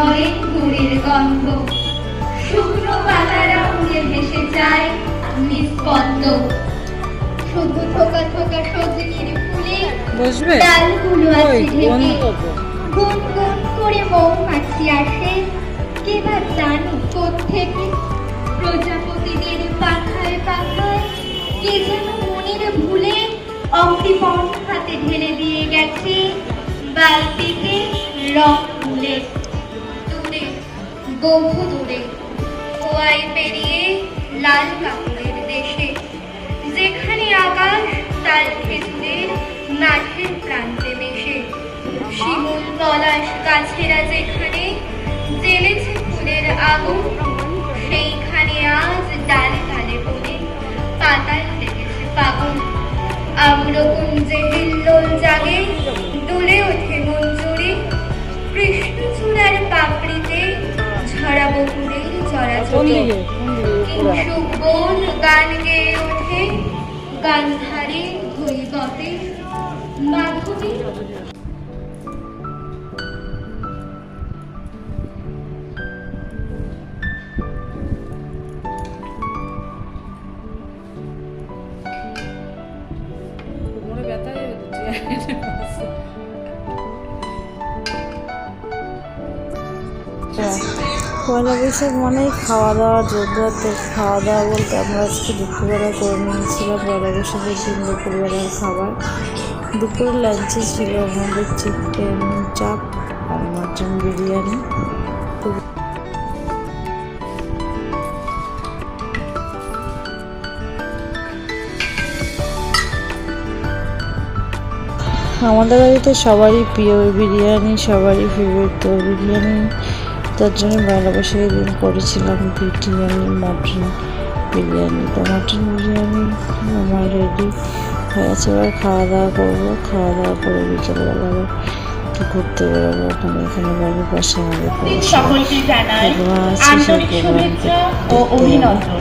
নয় গুড়ের গন্ধ। শুকনো পাতারা উড়ে ভেসে যায় নিস্পন্দ শুধু থোকা থোকা সজনির ফুলে বসবে? ডালগুলো আছে ঢেকে। গুন গুন করে মৌমাছি আসে। কে বা জানো কোত্থেকে? প্রজাপতিদের পাখায় পাখায় কে যেন মনের ভুলে অগ্নিপণ হাতে ঢেলে দিয়ে গেছে। বালতিতে রং তুলে। দূরে বহু দূরে খোয়াই পেরিয়ে লাল কাপড়ের দেশে, যেখানে আকাশ তাল খেজুরের মাঠের প্রান্তে মেশে। শিমুল পলাশ গাছেরা যেখানে জ্বেলেছে ফুলের আগুন সেইখানে আজ ডালে ডালে পড়ে পাতায় কোন দিকে গান গেয়ে ওঠে গান্ধারে ধৈবতে মাধবী কোমরে পয়লা বৈশাখ মানেই খাওয়া দাওয়া জোরদার তো খাওয়া দাওয়া বলতে আমরা আজকে দুপুরবেলা করে নিয়েছিলাম, পয়লা বৈশাখের দিন দুপুরবেলার খাবার। দুপুরের লাঞ্চে ছিল আমাদের চিকেন চাপ আর মাটন বিরিয়ানি। আমাদের বাড়িতে সবারই প্রিয় বিরিয়ানি, সবারই ফেভারিট তো বিরিয়ানি। তার জন্য ভালোবাসে এদিন দিন করেছিলাম বিরিয়ানি মটন বিরিয়ানি। তো মটন বিরিয়ানি আমার রেডি হয়ে আছে এবার খাওয়া দাওয়া করব। খাওয়া দাওয়া করে বিকেলবেলা আবার একটু ঘুরতে বেরোবো। ওখানে এখানে বাড়ির পাশে আমাদের সকলকে জানাই আছে সেই আন্তরিক শুভেচ্ছা ও অভিনন্দন।